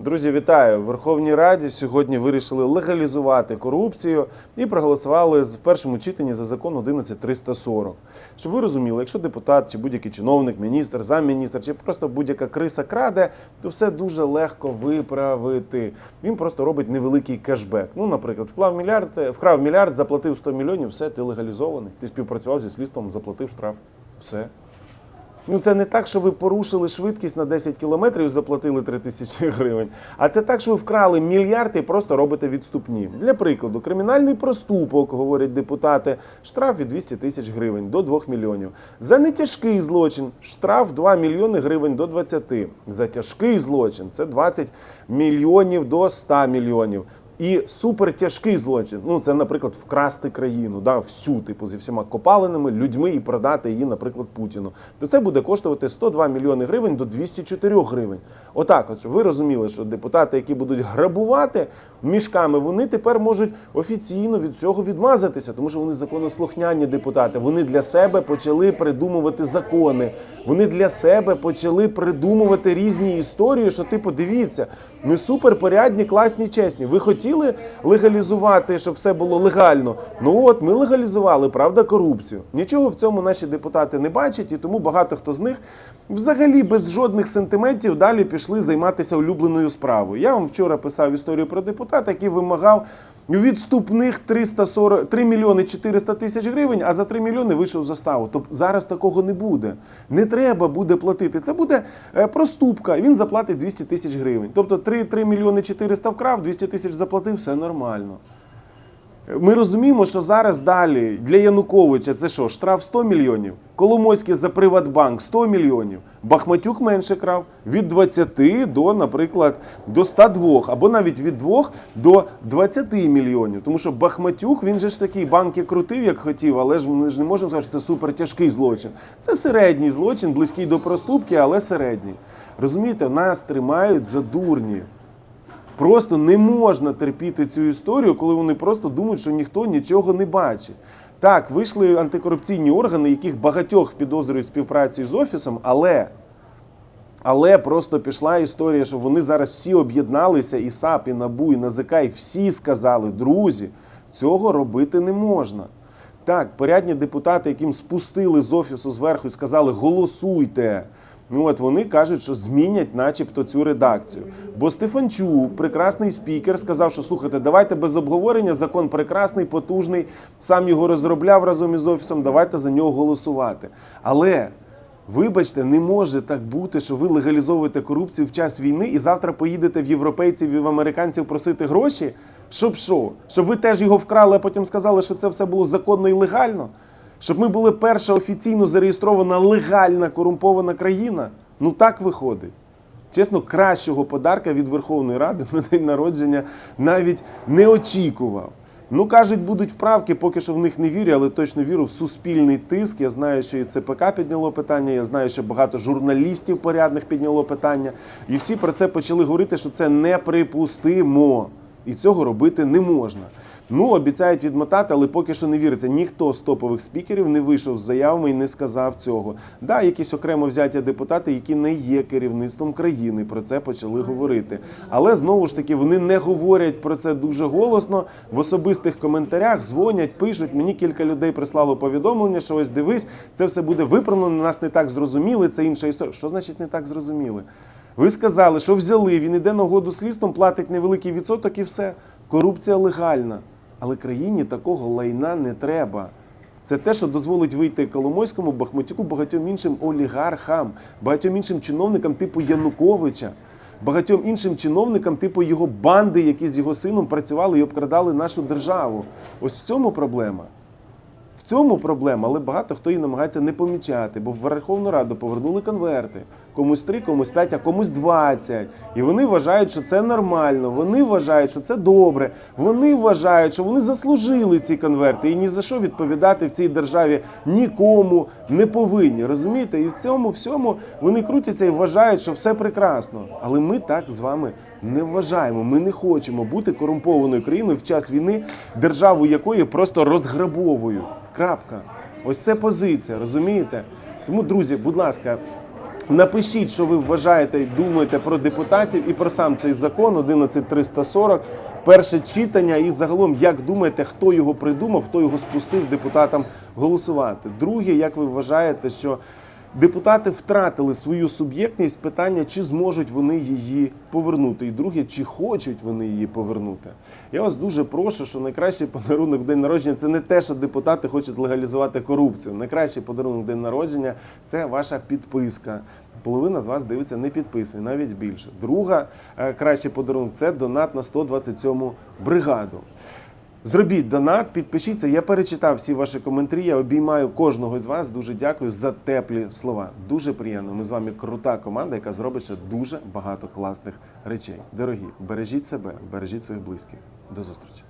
Друзі, вітаю! В Верховній Раді сьогодні вирішили легалізувати корупцію і проголосували в першому читанні за закон 11340. Щоб ви розуміли, якщо депутат чи будь-який чиновник, міністр, замміністр, чи просто будь-яка криса краде, то все дуже легко виправити. Він просто робить невеликий кешбек. Ну, наприклад, вклав мільярд, е, вкрав мільярд, заплатив 100 мільйонів, все, ти легалізований. Ти співпрацював зі слідством, заплатив штраф. Все. Ну, це не так, що ви порушили швидкість на 10 кілометрів і заплатили 3 тисячі гривень. А це так, що ви вкрали мільярд і просто робите відступні. Для прикладу, кримінальний проступок, говорять депутати, штраф від 200 тисяч гривень до 2 мільйонів. За нетяжкий злочин штраф 2 мільйони гривень до 20. За тяжкий злочин це 20 мільйонів до 100 мільйонів. І супертяжкий злочин. Ну, це, наприклад, вкрасти країну, да, всю, типу, зі всіма копалинами, людьми і продати її, наприклад, Путіну. То це буде коштувати 102 мільйони гривень до 204 гривень. Отак, от, щоб ви розуміли, що депутати, які будуть грабувати мішками, вони тепер можуть офіційно від цього відмазатися, тому що вони законослухняні депутати. Вони для себе почали придумувати закони. Вони для себе почали придумувати різні історії, що типу, дивіться, ми суперпорядні, класні, чесні. Ви хотіли легалізувати, щоб все було легально? Ну от ми легалізували, правда, корупцію. Нічого в цьому наші депутати не бачать, і тому багато хто з них взагалі без жодних сентиментів далі пішли займатися улюбленою справою. Я вам вчора писав історію про депутата, який вимагав. Відступних 340, 3 мільйони 400 тисяч гривень, а за 3 мільйони вийшов заставу. Тобто зараз такого не буде. Не треба буде платити. Це буде е, проступка. Він заплатить 200 тисяч гривень. Тобто 3, 3 мільйони 400 вкрав, 200 тисяч заплатив, все нормально. Ми розуміємо, що зараз далі для Януковича це що, штраф 100 мільйонів? Коломойський за Приватбанк 100 мільйонів. Бахматюк менше крав від 20 до, наприклад, до 102, або навіть від 2 до 20 мільйонів. Тому що Бахматюк, він же ж такий банки крутив, як хотів, але ж ми ж не можемо сказати, що це супертяжкий злочин. Це середній злочин, близький до проступки, але середній. Розумієте, нас тримають за дурні. Просто не можна терпіти цю історію, коли вони просто думають, що ніхто нічого не бачить. Так, вийшли антикорупційні органи, яких багатьох підозрюють в співпраці з офісом, але. Але просто пішла історія, що вони зараз всі об'єдналися, і САП, і НАБУ, і НАЗК, і всі сказали, друзі, цього робити не можна. Так, порядні депутати, яким спустили з офісу зверху і сказали, голосуйте. Ну от вони кажуть, що змінять, начебто, цю редакцію. Бо Стефанчук, прекрасний спікер, сказав, що слухайте, давайте без обговорення, закон прекрасний, потужний, сам його розробляв разом із офісом, давайте за нього голосувати. Але Вибачте, не може так бути, що ви легалізовуєте корупцію в час війни і завтра поїдете в європейців і в американців просити гроші. Щоб що? Щоб ви теж його вкрали, а потім сказали, що це все було законно і легально? Щоб ми були перша офіційно зареєстрована легальна корумпована країна? Ну так виходить. Чесно, кращого подарка від Верховної Ради на день народження навіть не очікував. Ну, кажуть, будуть вправки, поки що в них не вірю, але точно вірю в суспільний тиск. Я знаю, що і ЦПК підняло питання, я знаю, що багато журналістів порядних підняло питання. І всі про це почали говорити, що це неприпустимо. І цього робити не можна. Ну, обіцяють відмотати, але поки що не віриться. Ніхто з топових спікерів не вийшов з заявами і не сказав цього. Да, якісь окремо взяті депутати, які не є керівництвом країни, про це почали говорити. Але знову ж таки вони не говорять про це дуже голосно. В особистих коментарях дзвонять, пишуть. Мені кілька людей прислало повідомлення, що ось дивись, це все буде виправлено. Нас не так зрозуміли. Це інша історія. Що значить не так зрозуміли? Ви сказали, що взяли, він іде на угоду слідством, платить невеликий відсоток і все. Корупція легальна. Але країні такого лайна не треба. Це те, що дозволить вийти Коломойському, Бахматюку, багатьом іншим олігархам, багатьом іншим чиновникам типу Януковича, багатьом іншим чиновникам типу його банди, які з його сином працювали і обкрадали нашу державу. Ось в цьому проблема. В цьому проблема, але багато хто її намагається не помічати, бо в Верховну Раду повернули конверти. Комусь 3, комусь 5, а комусь 20. І вони вважають, що це нормально. Вони вважають, що це добре. Вони вважають, що вони заслужили ці конверти і ні за що відповідати в цій державі нікому не повинні. Розумієте? І в цьому всьому вони крутяться і вважають, що все прекрасно. Але ми так з вами не вважаємо. Ми не хочемо бути корумпованою країною в час війни, державу якої просто розграбовують. Крапка. Ось це позиція, розумієте? Тому, друзі, будь ласка. Напишіть, що ви вважаєте і думаєте про депутатів і про сам цей закон 11340, перше читання, і загалом як думаєте, хто його придумав, хто його спустив депутатам голосувати. Друге, як ви вважаєте, що депутати втратили свою суб'єктність питання, чи зможуть вони її повернути. І друге, чи хочуть вони її повернути. Я вас дуже прошу, що найкращий подарунок день народження це не те, що депутати хочуть легалізувати корупцію. Найкращий подарунок день народження це ваша підписка. Половина з вас дивиться не підписані, навіть більше. Друга е, кращий подарунок це донат на 127 бригаду. Зробіть донат, підпишіться. Я перечитав всі ваші коментарі. Я обіймаю кожного з вас. Дуже дякую за теплі слова. Дуже приємно. Ми з вами крута команда, яка зробить ще дуже багато класних речей. Дорогі, бережіть себе, бережіть своїх близьких. До зустрічі.